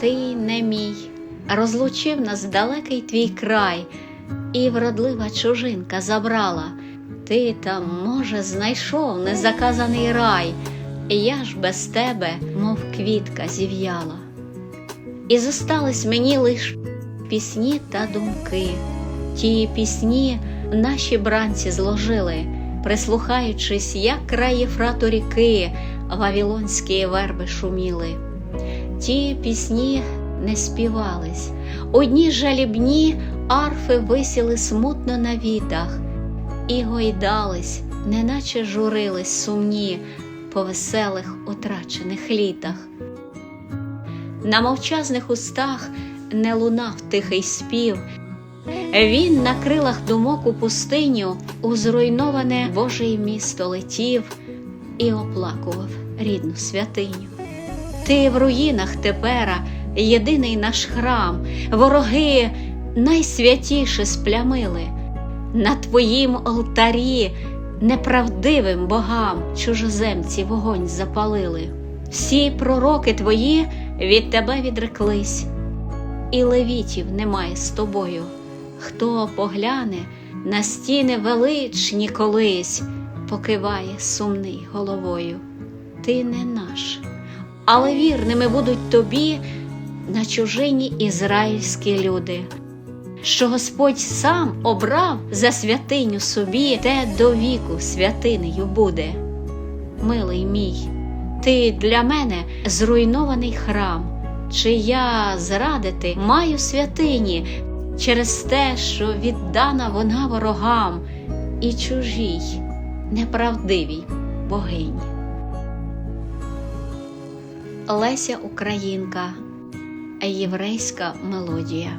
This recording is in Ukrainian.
ти не мій, розлучив нас далекий твій край, і вродлива чужинка забрала. Ти там, може, знайшов незаказаний рай, я ж без тебе, мов квітка, зів'яла. І зостались мені лиш пісні та думки. Ті пісні наші бранці зложили, прислухаючись, як край Єфрату ріки, вавілонські верби шуміли. Ті пісні не співались, одні жалібні арфи висіли смутно на вітах, і гойдались, неначе журились сумні по веселих утрачених літах. На мовчазних устах не лунав тихий спів. Він на крилах думок у пустиню у зруйноване Боже місто летів і оплакував рідну святиню. Ти в руїнах тепера єдиний наш храм, вороги найсвятіше сплямили. На твоїм алтарі неправдивим богам чужоземці вогонь запалили. Всі пророки твої від тебе відреклись, і левітів немає з тобою. Хто погляне на стіни величні колись, покиває сумний головою. Ти не наш, але вірними будуть тобі на чужині ізраїльські люди, що Господь сам обрав за святиню собі, те до віку святинею буде. Милий мій, ти для мене зруйнований храм, чи я зрадити маю святині через те, що віддана вона ворогам і чужій, неправдивій богині. Леся Українка, єврейська мелодія.